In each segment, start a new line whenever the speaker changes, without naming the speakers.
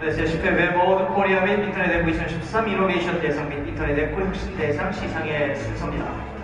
네, 제10회 웹 어워드 코리아 및 인터넷 앱2013 이노베이션 대상 및 인터넷 앱 혁신 대상 시상의 순서입니다.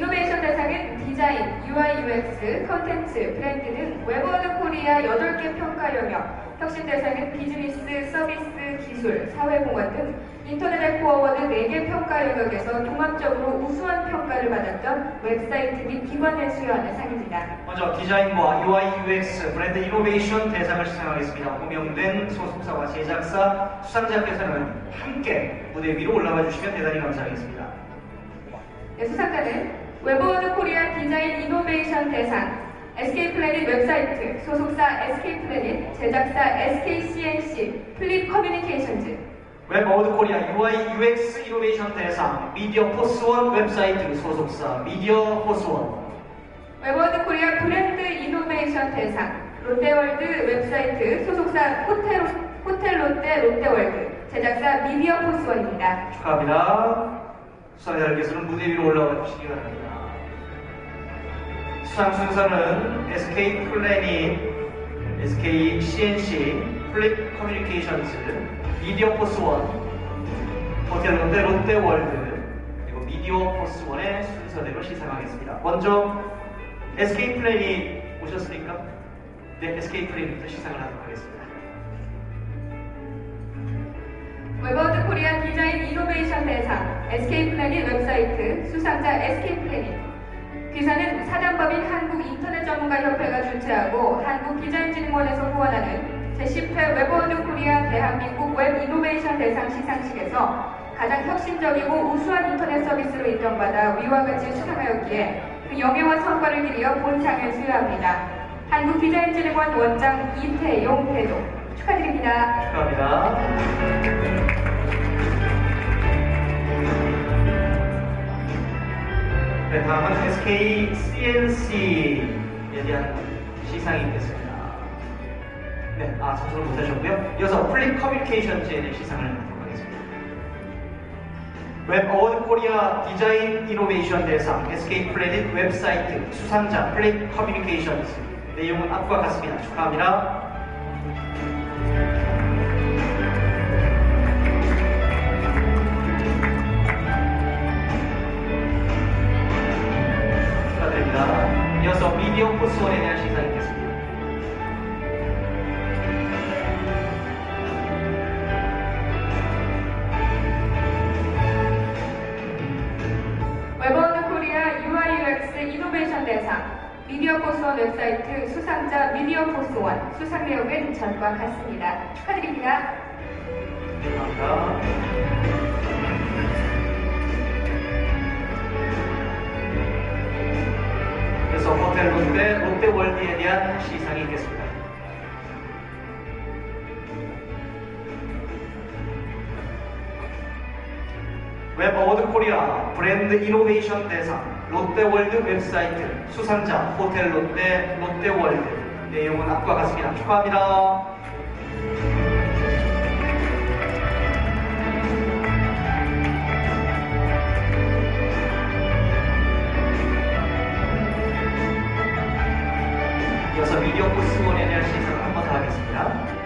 이노베이션 대상은 디자인, UI, UX, 컨텐츠, 브랜드 등 웹어워드 코리아 8개 평가 영역, 혁신 대상은 비즈니스, 서비스, 기술, 사회공헌 등 인터넷 앱 어워드 4개 평가 영역에서 종합적으로 우수한 평가를 받았던 웹사이트 및 기관을 수여하는 상입니다.
먼저 디자인과 UI, UX, 브랜드 이노베이션 대상을 시상하겠습니다. 호명된 소속사와 제작사, 수상자께서는 함께 무대 위로 올라와 주시면 대단히 감사하겠습니다.
네, 수상자는 웹어워드 코리아 디자인 이노베이션 대상, SK 플래닛 웹사이트, 소속사 SK 플래닛, 제작사 SKCNC, 플립 커뮤니케이션즈,
웹어워드 코리아 UI, UX 이노베이션 대상 미디어 포스원 웹사이트 소속사 미디어 포스원
웹워드 코리아 브랜드 이노베이션 대상, 롯데월드 웹사이트, 소속사 호텔, 호텔 롯데 롯데월드, 제작사 미디어 포스원입니다.
축하합니다. 수상자들께서는 무대 위로 올라와 주시기 바랍니다. 수상 순서는 SK 플래닛, SK CNC, 플립 커뮤니케이션즈, 미디어 포스원, 호텔 롯데 롯데 월드, 그리고 미디어 포스 원의 순서대로 시상하겠습니다. 먼저 SK 플래닛 오셨습니까? 네, SK 플래닛부터 시상을 하도록 하겠습니다.
웹워드 코리아 디자인 이노베이션 대상, SK 플래닛 웹사이트, 수상자 SK 플래닛. 귀사는 사단법인 한국인터넷전문가협회가 주최하고 한국디자인진흥원에서 후원하는 제10회 웹워드 코리아 대한민국 웹 이노베이션 대상 시상식에서 가장 혁신적이고 우수한 인터넷 서비스로 인정받아 위와 같이 수상하였기에 그 영예와 성과를 기리어 본상을 수여합니다. 한국디자인진흥원 원장 이태용 대도 축하드립니다.
축하합니다. 네, 다음은 SK CNC에 대한 시상이 있겠습니다. 네, 아, 참석을 못하셨고요. 이어서 플립 커뮤니케이션즈에 대한 시상을 하도록 하겠습니다. 웹 어워드 코리아 디자인 이노베이션 대상 SK 플래닛 웹사이트 수상자 플립 커뮤니케이션즈 내용은 앞과 같습니다. 축하합니다.
웹사이트 수상자 미디어 포스원 수상 내용은 전과 같습니다. 축하드립니다.
감사합니다. 그래서 호텔 롯데 롯데월드에 대한 시상이 있겠습니다. 웹 어워드 코리아 브랜드 이노베이션 대상 롯데월드 웹사이트 수상자 호텔 롯데 롯데월드 내용은 앞과 같습니다. 축하합니다. 이어서 미디어 포스원에 대한 시상을 한번 더 하겠습니다.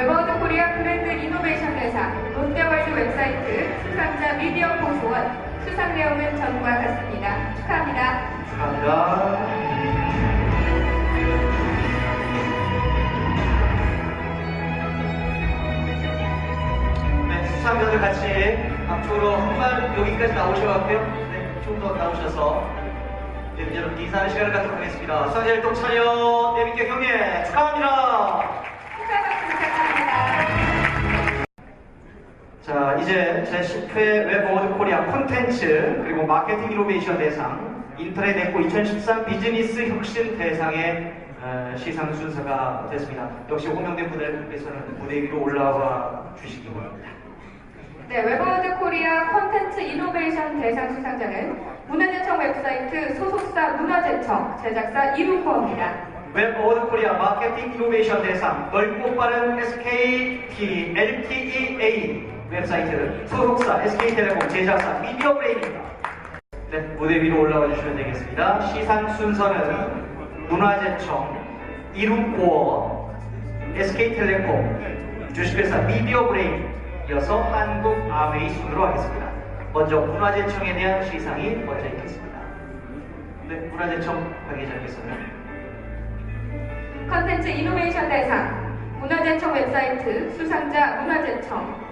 웹어워드 코리아 브랜드 이노베이션 대상 롯데월드 웹사이트 수상자 미디어 포스원 수상 내용은 전과 같습니다. 축하합니다.
축하합니다. 네, 수상자들 같이 앞쪽으로 한발 여기까지 나오셔가고요. 네, 좀 더 나오셔서 네, 여러분 인사하는 시간을 갖도록 하겠습니다. 수상자 일동 차렷 내비께 경례. 축하합니다. 자, 이제 제10회 웹어워드 코리아 콘텐츠 그리고 마케팅 이노베이션 대상 인터넷 엑고 2013 비즈니스 혁신 대상의 어, 시상 순서가 됐습니다. 역시 호명된 분들께서는 무대 위로 올라와 주시기 바랍니다.
네, 웹어워드 코리아 콘텐츠 이노베이션 대상 수상자는 문화재청 웹사이트 소속사 문화재청 제작사 이루코입니다.
웹어워드 코리아 마케팅 이노베이션 대상 넓고 빠른 SKT LTEA 웹사이트 소속사 SK텔레콤 제작사 미디어 브레인입니다. 네, 무대 위로 올라와 주시면 되겠습니다. 시상 순서는 문화재청, 이룸코어, SK텔레콤, 주식회사 미디어 브레인, 이어서 한국 아웨이 순으로 하겠습니다. 먼저 문화재청에 대한 시상이 먼저 있겠습니다. 네, 문화재청 관계자께서는
컨텐츠 이노베이션 대상 문화재청 웹사이트 수상자 문화재청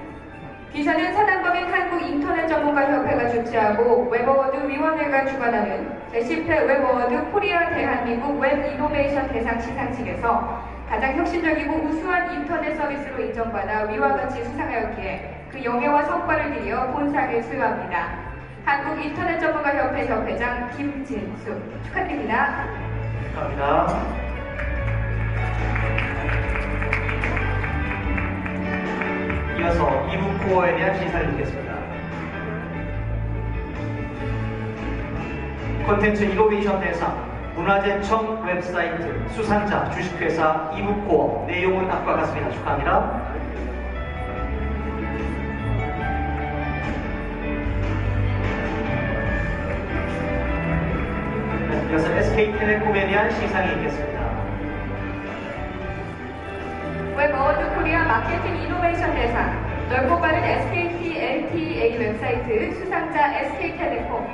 기사는 사단법인 한국인터넷전문가협회가 주최하고 웹어워드 위원회가 주관하는 제10회 웹어워드 코리아 대한민국 웹이노베이션 대상 시상식에서 가장 혁신적이고 우수한 인터넷 서비스로 인정받아 위와 같이 수상하였기에 그 영예와 성과를 기리어 본상을 수여합니다. 한국인터넷전문가협회 협회장 김진수 축하드립니다.
축하합니다. 이어서 이부 코어에 대한 시사를 듣겠습니다. 콘텐츠 이노베이션 대상 문화재청 웹사이트 수상자 주식회사 이부코어 내용은 앞과 같습니다. 축하합니다. 네, 이어서 SK텔레콤에 대한 시상이 있겠습니다.
웹 어워드 코리아 마케팅 이노베이션 대상 넓고 빠른 SKT LTA 웹사이트 수상자 SK텔레콤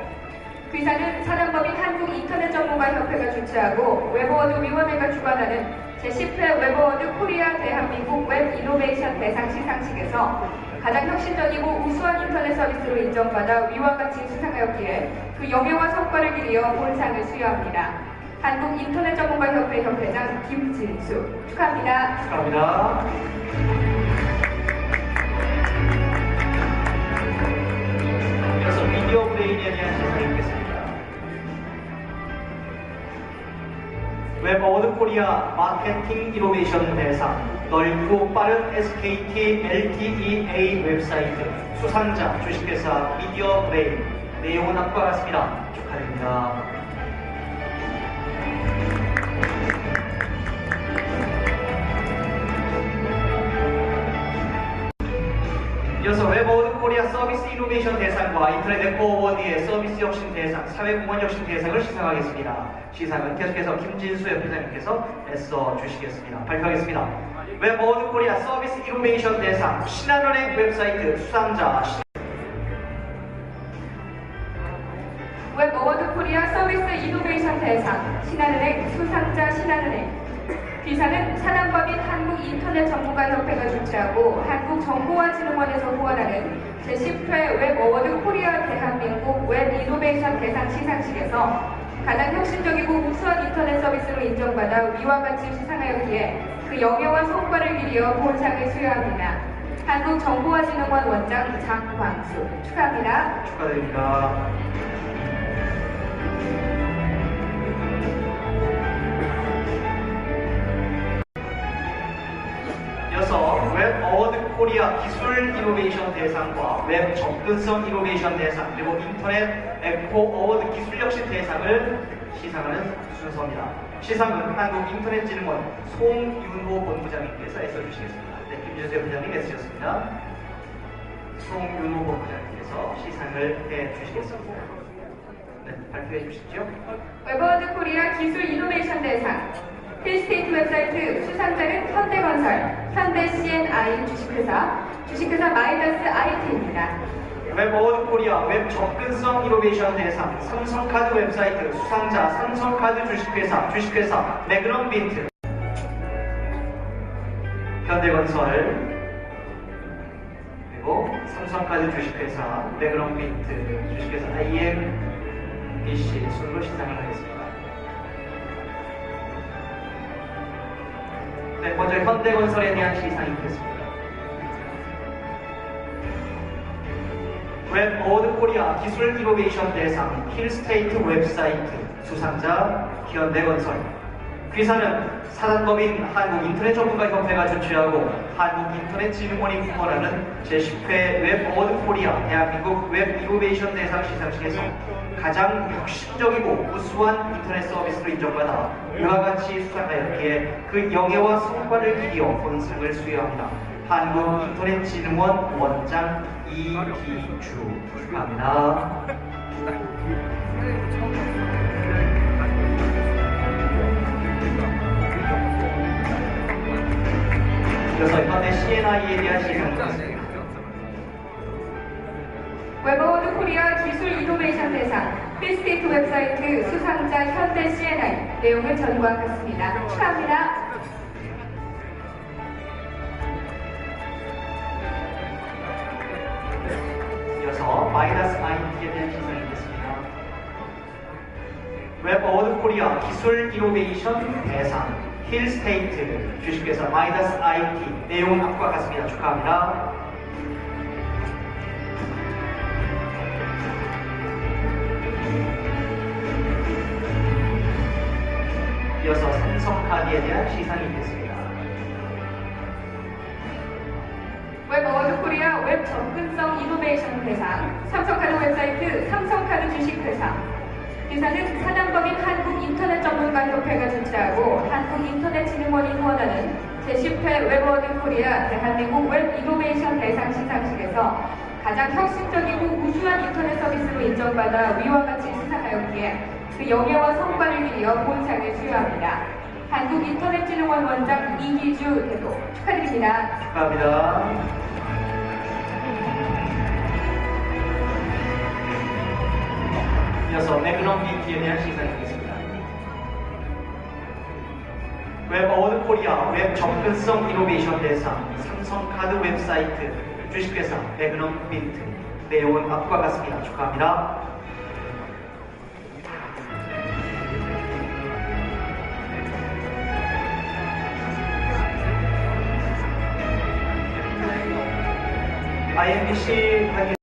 귀사는 사단법인 한국인터넷전문가협회가 주최하고 웹어워드 위원회가 주관하는 제10회 웹어워드 코리아 대한민국 웹 이노베이션 대상 시상식에서 가장 혁신적이고 우수한 인터넷 서비스로 인정받아 위와 같이 수상하였기에 그 영예와 성과를 기리어 본 상을 수여합니다. 한국인터넷전문가협회 협회장 김진수 축하합니다.
축하합니다. 미디어 브레인에 대한 시상이 있겠습니다. 웹 어워드 코리아 마케팅 이노베이션 대상 넓고 빠른 SKT LTEA 웹사이트 수상자 주식회사 미디어 브레인 내용은 앞과 같습니다. 축하드립니다. 이어서 웹 서비스 이노베이션 대상과 인터넷 앱 어워드의 서비스 혁신 대상, 사회공헌 혁신 대상을 시상하겠습니다. 시상은 계속해서 김진수 협회장님께서 애써 주시겠습니다. 발표하겠습니다. 웹 어워드 코리아 서비스 이노베이션 대상 신한은행 웹사이트 수상자 신-
웹 어워드 코리아 서비스 이노베이션 대상 신한은행 수상자 신한은행 기사는 사단법인 한국인터넷 전문가협회가 주최하고 한국정보화진흥원에서 후원하는 제10회 웹 어워드 코리아 대한민국 웹 이노베이션 대상 시상식에서 가장 혁신적이고 우수한 인터넷 서비스로 인정받아 위와 같이 시상하였기에 그 영예와 성과를 기리어 본상을 수여합니다. 한국정보화진흥원 원장 장광수 축하합니다.
축하드립니다. 기술 이노베이션 대상과 웹 접근성 이노베이션 대상 그리고 인터넷 에코 어워드 기술 혁신 대상을 시상하는 순서입니다. 시상은 한국인터넷진흥원 송윤호 본부장님께서 애써주시겠습니다. 네, 김준수 부장님 애쓰셨습니다. 송윤호 본부장님께서 시상을 해주시겠습니다. 네, 발표해 주시죠.
웹어워드 코리아 기술 이노베이션 대상 힐스테이트 웹사이트 수상자는 현대건설, 현대 CNI 주식회사, 주식회사 마이너스 IT입니다.
웹 어워드 코리아 웹 접근성 이노베이션 대상 삼성카드 웹사이트 수상자 삼성카드 주식회사 주식회사 매그넘빈트 현대건설 그리고 삼성카드 주식회사 매그넘빈트 주식회사 IMBC 순으로 시상을 하겠습니다. 네, 먼저 현대건설에 대한 시상이 있겠습니다. 웹 어워드 코리아 기술 이노베이션 대상 힐스테이트 웹사이트 수상자 현대건설 귀사는 사단법인 한국인터넷전문가협회가 주최하고 한국인터넷진흥원이 후원하는 제10회 웹 어워드 코리아 대한민국 웹 이노베이션 대상 시상식에서 가장 혁신적이고 우수한 인터넷 서비스로 인정받아 이와 같이 수상하였기에 그 영예와 성과를 기리어 본상을 수여합니다. 한국인터넷진흥원 원장 이기주 축하합니다. 이어서 현대 CNI에 대한 시상이겠습니다.
웹어워드 코리아 기술 이노베이션 대상 필스테이트 웹사이트 수상자 현대 CNI 내용은 전과 같습니다. 축하합니다.
웹 어워드 코리아 기술 이노베이션 대상 힐스테이트 주식회사 마이너스 IT 내용은 앞과 같습니다. 축하합니다. 이어서 삼성카드에 대한 시상이 있겠습니다.
웹 어워드 코리아 웹 접근성 이노베이션 대상 삼성카드 웹사이트 삼성카드 주식회사 기사는 사단법인 한국인터넷 전문가협회가 주최하고 한국인터넷진흥원이 후원하는 제10회 웹어워드 코리아 대한민국 웹 이노베이션 대상 시상식에서 가장 혁신적이고 우수한 인터넷 서비스로 인정받아 위와 같이 수상하였기에 그 영예와 성과를 기리어 본상을 수여합니다. 한국인터넷진흥원 원장 이기주 대도 축하드립니다.
축하합니다. 이어서 매그넘 BT에 대한 시상이겠습니다. 웹 어워드 코리아 웹 접근성 이노베이션 대상 삼성카드 웹사이트 주식회사 매그넘 빈트 내용은 앞과 같습니다. 축하합니다. IMBC